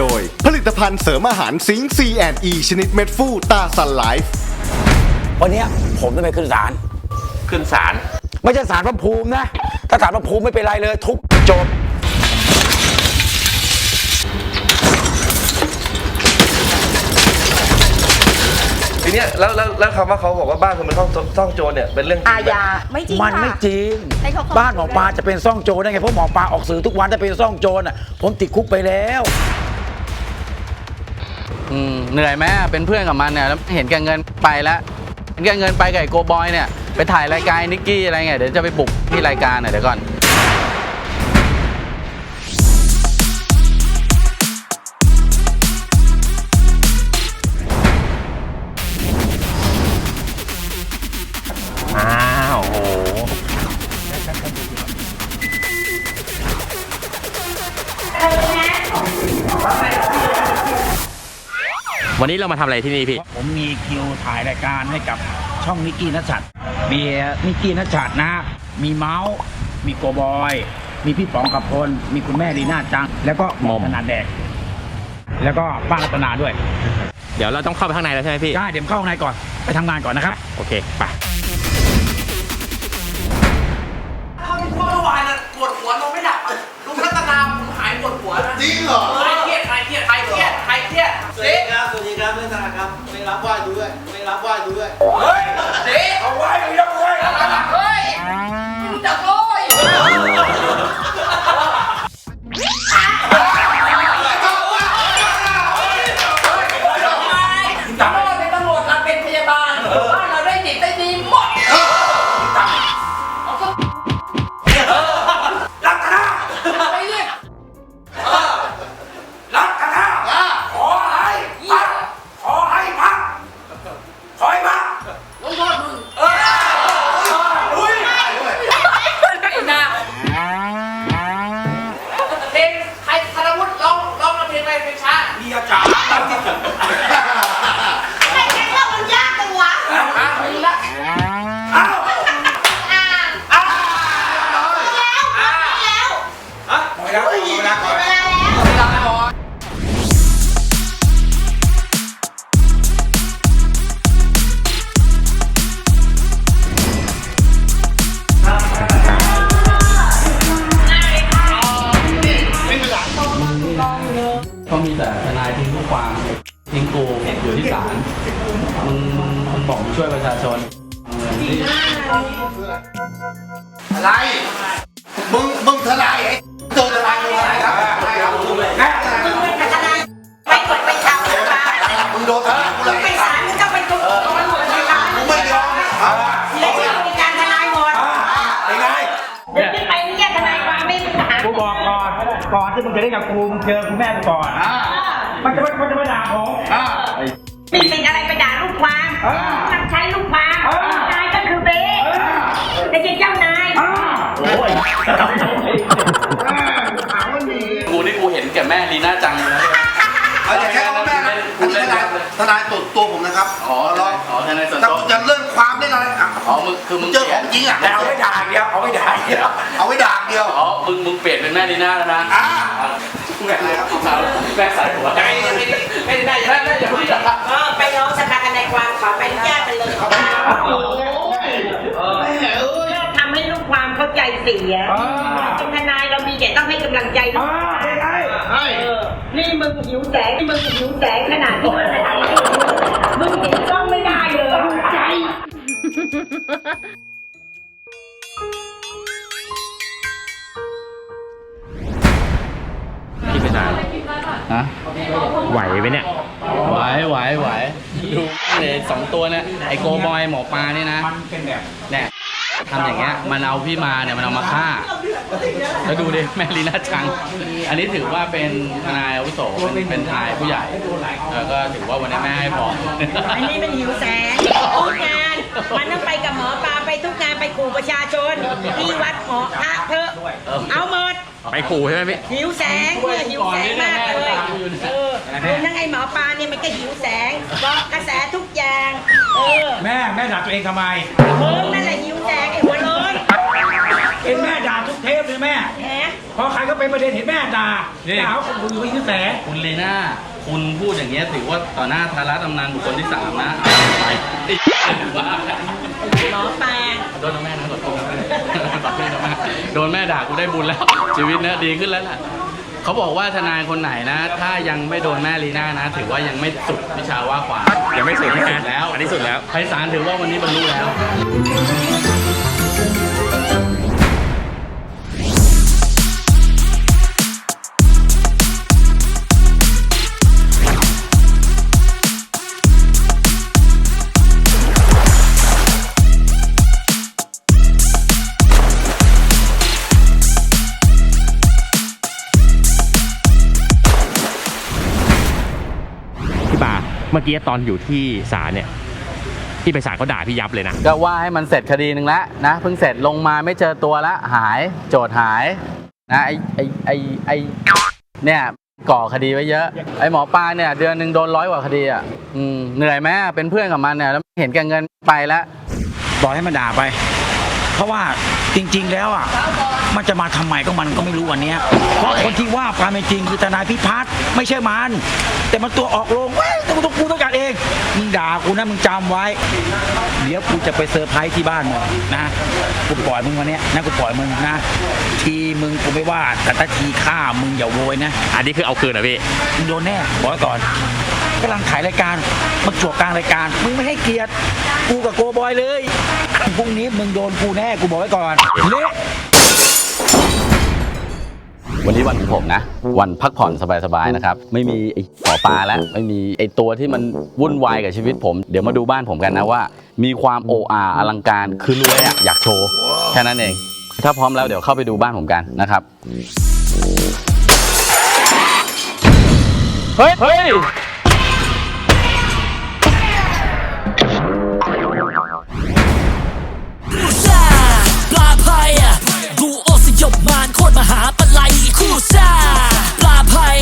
โดย ผลิตภัณฑ์เสริมอาหารสิงซีแอนอีชนิดเม็ดฟูตาซันไลฟ์วันเนี้ยผมจะไปขึ้นศาลขึ้นศาลไม่ใช่ศาลพระภูมินะ ถ้าศาลพระภูมิไม่เป็นไรเลยทุบจบ ทีเนี้ยแล้วแล้วแล้วคำว่าเขาบอกว่าบ้านคุณเป็นซ่องซ่องโจรเนี่ยเป็นเรื่องจริงอาไหมญาไม่จริงมันค่ะ ไม่จริง ให้เขาเข้า บ้านหมอปลาจะเป็นซ่องโจรได้ไงเพราะหมอปลาออกสื่อทุกวันถ้าเป็นซ่องโจรอะผมติดคุกไปแล้ว อืมเหนื่อยไหมเป็นเพื่อนกับมันเนี่ยแล้วเห็นแกเงินไปแล้วเห็นแกเงินไปกับไอ้โกบอยเนี่ยไปถ่ายรายการนิกกี้อะไรเงี้ยเดี๋ยวจะไปบุกที่รายการหน่อยเดี๋ยวก่อน วันนี้เรามาทำอะไรที่นี่พี่ ผมมีคิวถ่ายรายการให้กับช่องนิกกี้นัชชัดมีนิกกี้นัชชัดนะ มีเมาส์มีโกบอย มีพี่ป๋องกับพลมีคุณแม่ลีน่าจัง แล้วก็หมอขนาดแดก แล้วก็ป้ารัตนาด้วยเดี๋ยวเราต้องเข้าไปข้างในแล้วใช่ไหมพี่ ได้เดี๋ยวเข้าข้างในก่อนไปทำงานก่อนนะครับ โอเคไปเมื่อวานน่ะปวดหัวนอนไม่หลับอะลุงรัตนาผมหายปวดหัวนะจริงเหรอหายเครียดหายเครียดหายเครียดหายเครียดสวัสเด็ดีกครับสวัสดี ครับเพื่อนสหครับ ไม่รับไหว้ด้วย ไม่รับไหว้ด้วย เฮ้ยเด็กเอาไหว้ไม่ยอมไว้ ใครแค่เรามันยากจังวะอะมึงละอ้าวอ่าอะแล้วหมดแล้วหมดแล้วก่อนเวลาแล้วเว อยู่ที่ศาลมึงมึงมึงบอกมึงช่วยประชาชนเงินที่อะไร มึง มึงทนายไอ้โดนทนายมึงอะไรครับอะไรครับมึงเลยแม่มึงเป็นทนายไปกดไปชาวบ้านมึงโดนทนายกูเลยไปศาลมึงจะไปกดไปหมดเลยค่ะมึงไม่ยอมอ่าและที่บริการทนายหมดเป็นไงเดี๋ยวขึ้นไปเรียกทนายความไม่มีปัญหากูบอกก่อน ก่อนที่มึงจะได้กับกูมึงเจอคุณแม่กูก่อนมันจะไม่มันจะมาด่าผม มีสิทธิ์อะไรไปด่าลูกความต้องใช้ลูกความนายก็คือเบ๊แต่เป็นเจ้านายกูนี่กูเห็นแก่แม่ลีน่าจังเลยนะเอาอย่าแค่คำว่าแม่นะอันนี้ทนายทนายตัวตัวผมนะครับอ๋อรออ๋อทนายส่วนถ้าตัวคุณจะเลื่อนความได้อะไรอะ อ๋อมึงคือมึงเจอของจริงอะ แต่เอาไม่ด่าอย่างเดียวเอาไม่ด่าอย่างเดียวเอาไว้ด่าเดียว อ๋อมึงมึงเปลี่ยนเป็นแม่ลีน่าแล้วนะ อ่า แม่แม่สายหัวไม่ได้ไม่ได้ไม่ได้ไม่ได้อย่าพูดอย่าพูดเออไปร้องสภากันในความขอไปอนุญาตกันเลยทำให้ลูกความเข้าใจเสียเป็นทนายเรามีแต่ต้องให้กำลังใจลูกความเออนี่มึงหิวแสงนี่มึงหิวแสงขนาดนี้ ไหวไหมเนี่ย ไหวไหวไหวดูเลยสองตัวเนี่ยไอโกบอยหมอปลาเนี่ยนะมันเป็นแบบเนี่ยทำอย่างเงี้ยมันเอาพี่มาเนี่ยมันเอามาฆ่าแล้วดูดิแม่ลีน่าจัง อันนี้ถือว่าเป็นทนายอาวุโสเป็นเป็นทนายผู้ใหญ่แล้วก็ถือว่าวันนี้แม่ให้พรอันนี้มันหิวแสงทุกงาน มันต้องไปกับหมอปลาไปทุกงานไปขู่ประชาชนที่วัดหมอพระเถอะเอาหมด ไปขู่ใช่ไหมพี่ หิวแสงเนี่ยหิวแสงมากเลยเออรวมทั้งไอ้หมอปลาเนี่ยมันก็หิวแสงเกาะกระแสทุกอย่างเออแม่แม่ด่าตัวเองทำไม มึงนั่นแหละหิวแสงไอ้หัวโล้นเป็นแม่ด่าทุกเทปเลยแม่ แหมพอใครก็เป็นประเด็นเห็นแม่ด่านี่ ด่าว่าคุณคุณคือแสคุณลีน่า คุณพูดอย่างเงี้ยถือว่าต่อหน้าธาระตำนานบุคคลที่สามนะไปถือว่าหมอปลา ขอโทษนะแม่นะขอโทษนะแม่ขอโทษนะแม่ โดนแม่ด่ากูได้บุญแล้ว ชีวิตเนะดีขึ้นแล้วล่ะเขาบอกว่าทนายคนไหนนะ ถ้ายังไม่โดนแม่ลีน่านะ ถือว่ายังไม่สุดวิชาว่าความยังไม่สุดอันนี้นะสุดแล้ว อันนี้สุดแล้วไพศาลถือว่าวันนี้บรรลุแล้ว เมื่อกี้ตอนอยู่ที่ศาลเนี่ยพี่ไปศาลเขาด่าพี่ยับเลยนะ ก็ว่าให้มันเสร็จคดีหนึ่งแล้วนะเพิ่งเสร็จลงมาไม่เจอตัวละหาย โจทย์หายนะไอไอไอไอเนี่ยก่อคดีไว้เยอะไอหมอปลาเนี่ยเดือนหนึ่งโดนร้อยกว่าคดีอะอืมเหนื่อยไหมเป็นเพื่อนกับมันเนี่ยแล้วเห็นแก่เงินไปแล้วปล่อยให้มันด่าไป เพราะว่าจริง ๆ แล้วอะมันจะมาทำไมก็มันก็ไม่รู้วันเนี้ยเพราะคนที่ว่าความเป็นจริงคือทนายพิพัฒน์ไม่ใช่มัน แต่มันตัวออกโรง เว้ยแต่กูต้องกูต้องการเองมึงด่ากูนะมึงจำไว้ เดี๋ยวกูจะไปเซอร์ไพรส์ที่บ้านมึงนะกูปล่อยมึงวันเนี้ยนะกูปล่อยมึงนะ ทีมึงกูไม่ว่าแต่ถ้าทีฆ่ามึงอย่าโวยนะอันนี้คือเอาคืนเหรอพี่มึงโดนแน่บอกไว้ก่อนกำลังถ่ายรายการมาจวบกลางรายการมึงไม่ให้เกียรติกูกับโกบอยเลยพรุ่งนี้มึงโดนกูแน่กูบอกไว้ก่อนเละ วันนี้วันของผมนะ วันพักผ่อนสบายๆนะครับ ไม่มีไอ้หมอปลาแล้ว ไม่มีไอ้ตัวที่มันวุ่นวายกับชีวิตผม เดี๋ยวมาดูบ้านผมกันนะว่า มีความโออาอลังการ คือรวยอะอยากโชว์แค่นั้นเอง ถ้าพร้อมแล้วเดี๋ยวเข้าไปดูบ้านผมกันนะครับ เฮ้ย เฮ้ย จบมานโคตรมหาปลายคู่ซ่าปลาภัย